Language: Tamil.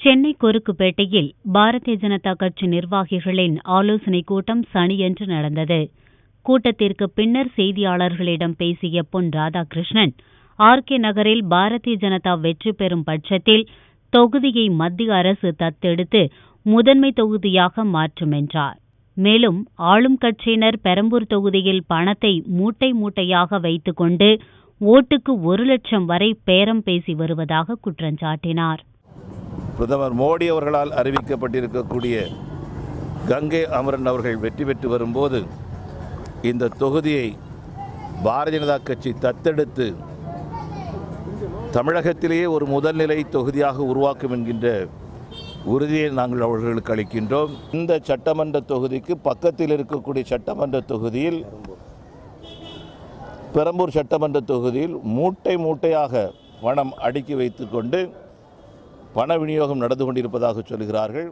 சென்னை குறுக்குப்பேட்டையில் பாரதிய ஜனதா கட்சி நிர்வாகிகளின் ஆலோசனைக் கூட்டம் சனியன்று நடந்தது. கூட்டத்திற்கு பின்னர் செய்தியாளர்களிடம் பேசிய பொன் ராதாகிருஷ்ணன் ஆர் கே நகரில் பாரதிய ஜனதா வெற்றி பெறும் பட்சத்தில் தொகுதியை மத்திய அரசு தத்தெடுத்து முதன்மை தொகுதியாக மாற்றும் என்றார். மேலும் ஆளும் கட்சியினர் பெரம்பூர் தொகுதியில் பணத்தை மூட்டை மூட்டையாக வைத்துக்கொண்டு ஓட்டுக்கு ஒரு லட்சம் வரை பேரம் பேசி வருவதாக குற்றஞ்சாட்டினார் பிரதமர் மோடி அவர்களால் அறிவிக்கப்பட்டிருக்கக்கூடிய கங்கை அமரன் அவர்கள் வெற்றி பெற்று வரும்போது இந்த தொகுதியை பாரதிய ஜனதா கட்சி தத்தெடுத்து தமிழகத்திலேயே ஒரு முதல்நிலை தொகுதியாக உருவாக்கும் என்கின்ற உறுதியை நாங்கள் அவர்களுக்கு அளிக்கின்றோம். இந்த சட்டமன்ற தொகுதிக்கு பக்கத்தில் இருக்கக்கூடிய சட்டமன்ற தொகுதியில் பெரம்பூர் சட்டமன்ற தொகுதியில் மூட்டை மூட்டையாக பணம் அடுக்கி வைத்துக்கொண்டு பண விநியோகம் நடந்து கொண்டிருப்பதாக சொல்கிறார்கள்